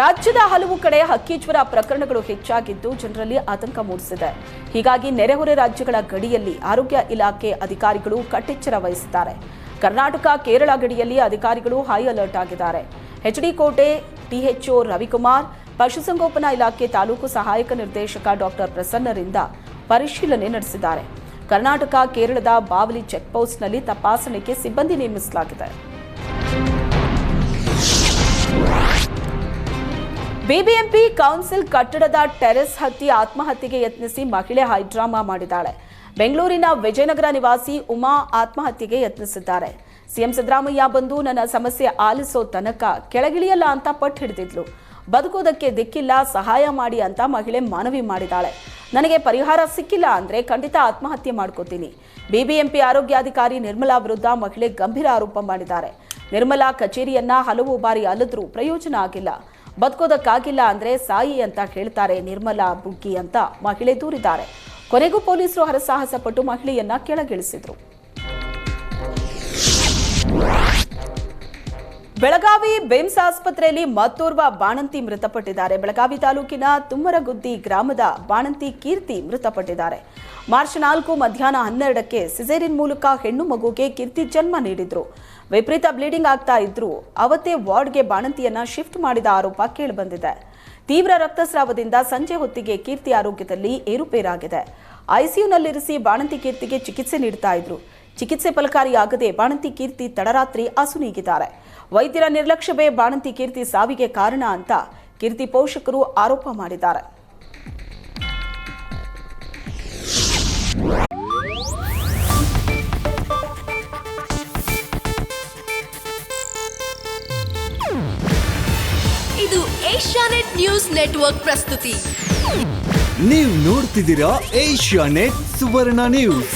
ರಾಜ್ಯದ ಹಲವು ಕಡೆ ಹಕ್ಕಿಜ್ವರ ಪ್ರಕರಣಗಳು ಹೆಚ್ಚಾಗಿದ್ದು ಜನರಲ್ಲಿ ಆತಂಕ ಮೂಡಿಸಿದೆ. ಹೀಗಾಗಿ ನೆರೆಹೊರೆ ರಾಜ್ಯಗಳ ಗಡಿಯಲ್ಲಿ ಆರೋಗ್ಯ ಇಲಾಖೆ ಅಧಿಕಾರಿಗಳು ಕಟ್ಟೆಚ್ಚರ ವಹಿಸಿದ್ದಾರೆ. ಕರ್ನಾಟಕ, ಕೇರಳ ಗಡಿಯಲ್ಲಿ ಅಧಿಕಾರಿಗಳು ಹೈ ಅಲರ್ಟ್ ಆಗಿದ್ದಾರೆ. ಎಚ್ಡಿ ಕೋಟೆ ಟಿಎಚ್ಒ ರವಿಕುಮಾರ್, ಪಶುಸಂಗೋಪನಾ ಇಲಾಖೆ ತಾಲೂಕು ಸಹಾಯಕ ನಿರ್ದೇಶಕ ಡಾಕ್ಟರ್ ಪ್ರಸನ್ನರಿಂದ ಪರಿಶೀಲನೆ ನಡೆಸಿದ್ದಾರೆ. ಕರ್ನಾಟಕ, ಕೇರಳದ ಬಾವಲಿ ಚೆಕ್ಪೋಸ್ಟ್ನಲ್ಲಿ ತಪಾಸಣೆಗೆ ಸಿಬ್ಬಂದಿ ನೇಮಿಸಲಾಗಿದೆ. ಬಿಬಿಎಂಪಿ ಕೌನ್ಸಿಲ್ ಕಟ್ಟಡದ ಟೆರೆಸ್ ಹತ್ತಿ ಆತ್ಮಹತ್ಯೆಗೆ ಯತ್ನಿಸಿ ಮಹಿಳೆ ಹೈಡ್ರಾಮಾ ಮಾಡಿದ್ದಾಳೆ. ಬೆಂಗಳೂರಿನ ವಿಜಯನಗರ ನಿವಾಸಿ ಉಮಾ ಆತ್ಮಹತ್ಯೆಗೆ ಯತ್ನಿಸಿದ್ದಾರೆ. ಸಿಎಂ ಸಿದ್ದರಾಮಯ್ಯ ಬಂದು ನನ್ನ ಸಮಸ್ಯೆ ಆಲಿಸೋ ತನಕ ಕೆಳಗಿಳಿಯಲ್ಲ ಅಂತ ಪಟ್ಟು ಹಿಡಿದಿದ್ಲು. ಬದುಕೋದಕ್ಕೆ ದಿಕ್ಕಿಲ್ಲ, ಸಹಾಯ ಮಾಡಿ ಅಂತ ಮಹಿಳೆ ಮನವಿ ಮಾಡಿದ್ದಾಳೆ. ನನಗೆ ಪರಿಹಾರ ಸಿಕ್ಕಿಲ್ಲ ಅಂದ್ರೆ ಖಂಡಿತ ಆತ್ಮಹತ್ಯೆ ಮಾಡ್ಕೋತೀನಿ. ಬಿಬಿಎಂಪಿ ಆರೋಗ್ಯಾಧಿಕಾರಿ ನಿರ್ಮಲಾ ವಿರುದ್ಧ ಮಹಿಳೆ ಗಂಭೀರ ಆರೋಪ ಮಾಡಿದ್ದಾರೆ. ನಿರ್ಮಲಾ ಕಚೇರಿಯನ್ನ ಹಲವು ಬಾರಿ ಅಲದ್ರೂ, ಪ್ರಯೋಜನ ಆಗಿಲ್ಲ. ಬದುಕೋದಕ್ಕಾಗಿಲ್ಲ ಅಂದ್ರೆ ಸಾಯಿ ಅಂತ ಹೇಳ್ತಾರೆ ನಿರ್ಮಲಾ ಬುಗ್ಗಿ ಅಂತ ಮಹಿಳೆ ದೂರಿದ್ದಾರೆ. ಕೊನೆಗೂ ಪೊಲೀಸರು ಹರಸಾಹಸ ಪಟ್ಟು ಮಹಿಳೆಯನ್ನ ಕೆಳಗಿಳಿಸಿದ್ರು. ಬೆಳಗಾವಿ ಬೇಮ್ಸ್ ಆಸ್ಪತ್ರೆಯಲ್ಲಿ ಮತ್ತೋರ್ವ ಬಾಣಂತಿ ಮೃತಪಟ್ಟಿದ್ದಾರೆ. ಬೆಳಗಾವಿ ತಾಲೂಕಿನ ತುಮ್ಮರಗುದ್ದಿ ಗ್ರಾಮದ ಬಾಣಂತಿ ಕೀರ್ತಿ ಮೃತಪಟ್ಟಿದ್ದಾರೆ. ಮಾರ್ಚ್ ನಾಲ್ಕು ಮಧ್ಯಾಹ್ನ ಹನ್ನೆರಡಕ್ಕೆ ಸಿಸೇರಿನ್ ಮೂಲಕ ಹೆಣ್ಣು ಮಗುಗೆ ಕೀರ್ತಿ ಜನ್ಮ ನೀಡಿದ್ರು. ವಿಪರೀತ ಬ್ಲೀಡಿಂಗ್ ಆಗ್ತಾ ಇದ್ರು. ಅವತ್ತೇ ವಾರ್ಡ್ಗೆ ಬಾಣಂತಿಯನ್ನ ಶಿಫ್ಟ್ ಮಾಡಿದ ಆರೋಪ ಕೇಳಿಬಂದಿದೆ. ತೀವ್ರ ರಕ್ತಸ್ರಾವದಿಂದ ಸಂಜೆ ಹೊತ್ತಿಗೆ ಕೀರ್ತಿ ಆರೋಗ್ಯದಲ್ಲಿ ಏರುಪೇರಾಗಿದೆ. ಐಸಿಯುನಲ್ಲಿರಿಸಿ ಬಾಣಂತಿ ಕೀರ್ತಿಗೆ ಚಿಕಿತ್ಸೆ ನೀಡ್ತಾ ಇದ್ರು. ಚಿಕಿತ್ಸೆ ಫಲಕಾರಿಯಾಗದೆ ಬಾಣಂತಿ ಕೀರ್ತಿ ತಡರಾತ್ರಿ ಅಸುನೀಗಿದ್ದಾರೆ ವೈದ್ಯರ ನಿರ್ಲಕ್ಷ್ಯವೇ ಬಾಣಂತಿ ಕೀರ್ತಿ ಸಾವಿಗೆ ಕಾರಣ ಅಂತ ಕೀರ್ತಿ ಪೋಷಕರು ಆರೋಪ ಮಾಡಿದ್ದಾರೆ. ಇದು ಏಷ್ಯಾನೆಟ್ ನ್ಯೂಸ್ ನೆಟ್ವರ್ಕ್ ಪ್ರಸ್ತುತಿ. ನೀವು ನೋಡ್ತಿದ್ದೀರಾ ಏಷ್ಯಾ ನೆಟ್ ಸುವರ್ಣ ನ್ಯೂಸ್.